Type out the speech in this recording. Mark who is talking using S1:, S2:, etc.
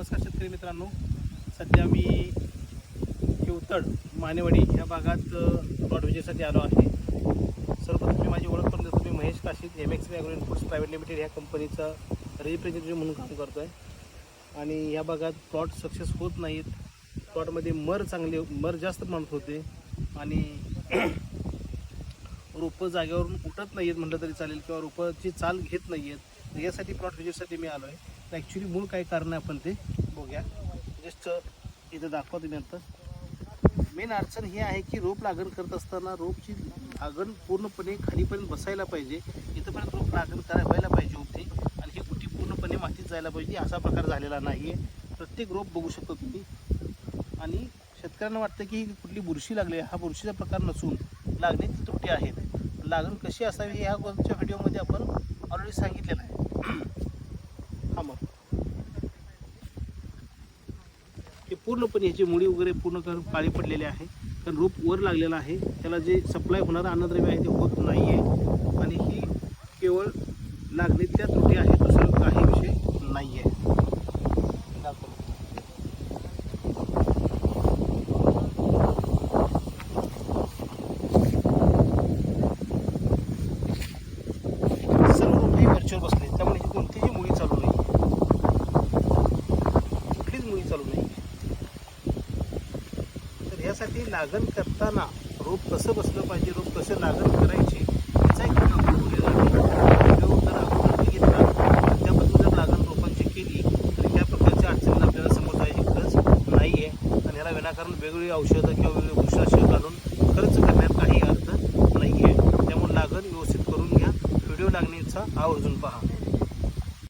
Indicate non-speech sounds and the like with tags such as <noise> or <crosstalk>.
S1: नमस्कार शेतकरी मित्रांनो. सध्या मी हिवतड मानेवाडी ह्या भागात प्लॉट विजेसाठी आलो आहे. सर्वप्रथम मी माझी ओळख करून देतो. मी Mahesh Kashit M X agro inputs private limited ह्या कंपनीचा रिप्रेझेंटेटिव्ह म्हणून काम करतो आहे आणि ह्या भागात प्लॉट सक्सेस होत नाहीत. प्लॉटमध्ये मर चांगले मर जास्त प्रमाणात होते. आणि <clears throat> रोपं जागेवरून उठत नाही आहेत म्हटलं तरी चालेल किंवा रोपाची चाल घेत नाही आहेत यासाठी प्लॉट विजिटसाठी मी आलो आहे तर ॲक्च्युली मूळ काय कारण आहे आपण ते बघूया. जस्ट uh, इथं दाखवा तुम्ही आता. मेन अडचण ही आहे की रोप लागण करत असताना रोपची लागण पूर्णपणे खालीपर्यंत बसायला पाहिजे. इथंपर्यंत रोप लागण करायला व्हायला पाहिजे होती. आणि ही कुठी पूर्णपणे मातीत जायला पाहिजे असा प्रकार झालेला नाही आहे प्रत्येक रोप बघू शकतो तुम्ही. आणि शेतकऱ्यांना वाटतं की कुठली बुरशी लागली आहे. हा बुरशीचा प्रकार नसून लागण्याची त्रुटी आहेत. लागण कशी असावी ह्या गोष्टीच्या व्हिडिओमध्ये आपण ऑलरेडी सांगितलेलं आहे हा मग हे पूर्णपणे ह्याची मुळी वगैरे पूर्ण करून काळी पडलेली आहे. कारण रोप वर लागलेलं आहे. त्याला जे सप्लाय होणारं अन्नद्रव्य आहे ते होत नाही आहे आणि ही केवळ लागणीतल्या त्रुटी आहे दुसरं काही विषय नाही आहे दाखव. सर्व रोपे वरच्यावर बसले त्यामुळे ही कोणतीही मुळी चालू नाही कुठलीच मुळी चालू नाही तर ह्यासाठी लागण करताना रोप कसं बसलं पाहिजे रोप कसं लागण करायची याचा एक व्हिडिओ बोललेला आहे. व्हिडिओ जर आपण घेतला आणि जर लागण रोपांची केली तर त्या प्रकारच्या अडचणी आपल्याला समोर जायची गरज नाही आहे आणि ह्याला विनाकारण वेगवेगळी औषधं किंवा वेगवेगळी बुरशीनाशक घालून खर्च करण्यात काही अर्थ नाही आहे त्यामुळे लागण व्यवस्थित करून घ्या. व्हिडिओ लागणीचा आवर्जून पहा.